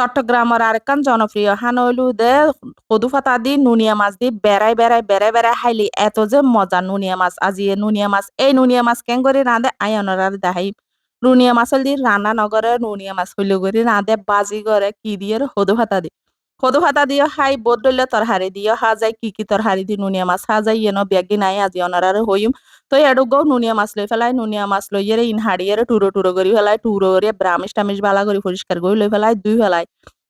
চট্টগ্রামের আরেকখান জনপ্রিয় হান হইলু দে কদু ফাতা দি নুনিয়া মাছ দি বেড়াই বেড়াই বেড়াই বেড়াই হাইলি এত যে মজা নুনিয়া মাছ। আজি নুনিয়া মাছ। এই নুনিয়া মাছ কেন করে রাঁধে আয়নার দেখাই নুনিয়া মাছ দি রান্না নগরে নুনিয়া মাছ। হইলে করে রাঁধে বাজি করে কি দিয়ে হদু ফাতা দি। সদু পাতা দিয়ে খাই বোধ দলীয় তরহারি দিয়ে। খা যায় কি কি তরহারি দি নুনিয়া মাছ। খা যায় ইয়েন বেগি নাই, আজি অনার হইম তো এডুগো নুনিয়া মাছ লই ফেলাই নুনিয়া মাছ লই এর ইন হাড়িয়ে টুরো টুরো করি ফেলাই টুরো করে ব্রামিশ টামিশ বালা করে পরিষ্কার করে লই ফেলাই দুই ফেলাই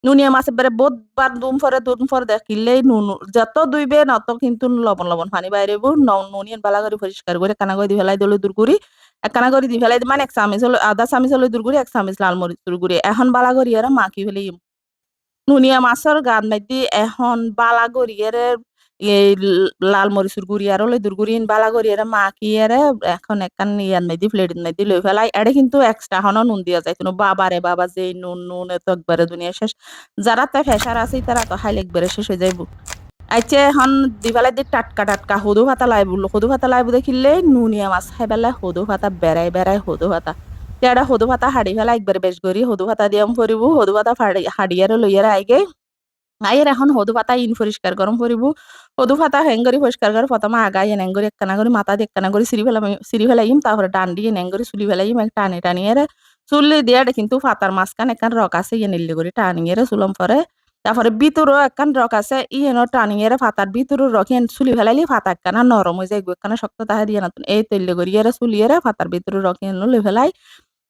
নুনিয়া মাছ এবারে বোধবার দুম ফরে দুম ফরে দেখিলে নুন, যত দুইবে নত কিন্তু লবণ লবণ পানি বাইরে নুনিয়ান বালা করে পরিষ্কার করে কানা করে দি ফেলাই দলে দূর করি একখানা করে দি ফেলাই মানে এক চামিচ হলো আধা চামিচ হলো দূর করি এক চামিচ লাল মরিচ দূর করি এখন বালা করি আর মাখি ফেলাই নুনিয়া মাছের গান মাইদি এখন বালা গড়িয়ে এই লাল মরিচুর গুড়ি আর লইদুর গুড়ি বালা গড়িয়ে মাখিয়ে এখন একখান ইয়ান মাইদি প্লেট মাইদি লই ফেলাই এড়ে কিন্তু এক্সট্রা হনো নুন দিয়া যায়। কিন্তু বাবারে বাবা যে নুন নুন, এত একবারে দুনিয়া শেষ। যারা তাই ফেসার আছে তারা তো খাইলে একবারে শেষ হয়ে যাইব আইছে এখন দি দি টাটকা টাটকা সদু ভাতা লাইব সদু ভাতা লাইব দেখিলে নুনিয়া মাছ খাই পেলাই সদু ভাতা বেড়াই বেড়াই সদু ভাতা। তেড়া সদু ভাতা হাড়ি ফেলা একবার বেশ করি সদু ভাতা দিয়াম ফুরিব সদু ভাতা হাড়িয়ারে লইয়ারে আইগে আইয়ের এখন সদু পাতা ইন পরিষ্কার গরম ফুরিব সদু পাতা হেঙ্গরি পরিষ্কার করে প্রথমে আগাই এনেঙ্গরি একখানা করে মাথা দিয়ে একখানা করে সিঁড়ি ফেলাম সিঁড়ি ফেলাইম তারপরে ডান দিয়ে এনেঙ্গরি চুলি ফেলাইম এক টানি টানিয়ে চুলি দিয়ে কিন্তু পাতার মাঝখান একখান রক আছে ইয়ে নিল্লি করে টানিয়ে চুলম পরে তারপরে ভিতরও একখান রক আছে ইয়েনো টানিয়ে পাতার ভিতরও রক চুলি ফেলাইলি পাতা একখানা নরম হয়ে যায় একখানা শক্ত তাহা দিয়ে নতুন এই তৈরি করিয়ে চুলিয়ে পাতার ভিতরে রক লই ফেলাই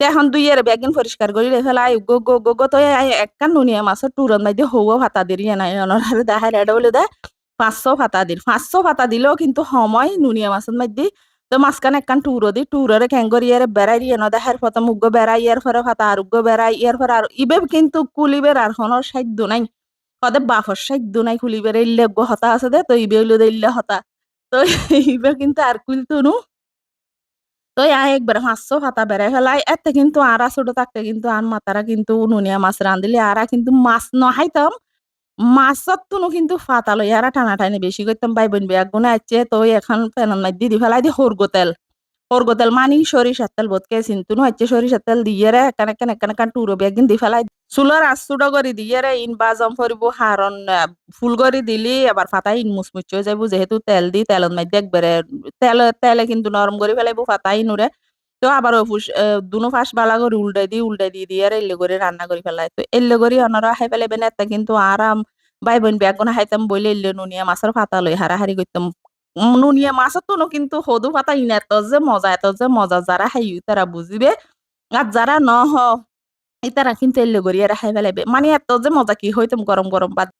এখন দুই এর ব্যাগিন পরিষ্কার করি ফেলাই, গো গো গো গো তো একখান নুনিয়া মাছের টুরন দিয়ে হৌয়া ভাতা দিরি নাই অনার দেখাই রেডা বলে দেয় পাঁচশো ভাতা দিল, পাঁচশো ভাতা দিলেও কিন্তু সময় নুনিয়া মাছের মধ্যে তো মাঝখানে একখান টুরো দি টুরোরে খেঙ্গর ইয়ারে বেড়াই দিয়ে দেখার প্রথম উগ্গ বেড়াই ইয়ার পরে ভাতা আর উগ্গ বেড়াই ইয়ার পরে আর ইবে কিন্তু কুলিবের আর হনর সাধ্য নাই কদে বাফর সাধ্য নাই কুলিবের ইল্লে হতা আছে দে তো ইবে ইল্লে হতা তো ইবে কিন্তু আর কুলতো তো একবার হাসছো হাতা বেড়াই ফেলাই, এতে কিন্তু আরা ছোট থাকতে কিন্তু আর মাতারা কিন্তু নুনিয়া মাছ রাঁধিলে আরা কিন্তু মাছ নহাইতাম মাছত তুনো কিন্তু ফাতা লই আরা টানা টানি বেশি করতাম ভাই বোন বিয়া গুনে আছে তো এখন ফেনান দিদি ফেলাই দি হরগো তেল। হরগো তেল মানি, সরিষার তেল বোধকে চিন্তু হচ্ছে সরিষার তেল দিয়ে রে একান একান একান একান টুরো বেগিন দি ফেলাই চুলার আঁচুডো করে দিয়ে রে ইন বাজম ফরিব হারন ফুল করে দিলি আবার ফাতা ইন মুচমুচ হয়ে যাব যেহেতু তেল দি তেলত মাই দেখবে তেল, তেলে কিন্তু নরম করে ফেলাইবো ফাতা ইনুরে তো আবার দুনো ফাঁস বালা করে উল্টাই দি, উল্টাই দিয়ে দিয়ে এল্লে করে রান্না করে ফেলাই। তো এল্লে করে অনারা হাই ফেলাইবে না কিন্তু আরাম ভাই বোন ব্যাগ হাইতাম বইলে এল্লে নুনিয়া মাছের ফাতা লই হারাহারি করতাম নুনিয়া মাছের তো কিন্তু সদু পাতা ইন এত যে মজা এত যে মজা যারা হাই তারা বুঝিবে আর যারা ন হ তারা কিন্তু এল্লে গড়িয়ে রাখাই ফেলাইবে মানে এত যে মজা কি হইতাম গরম গরম বাদ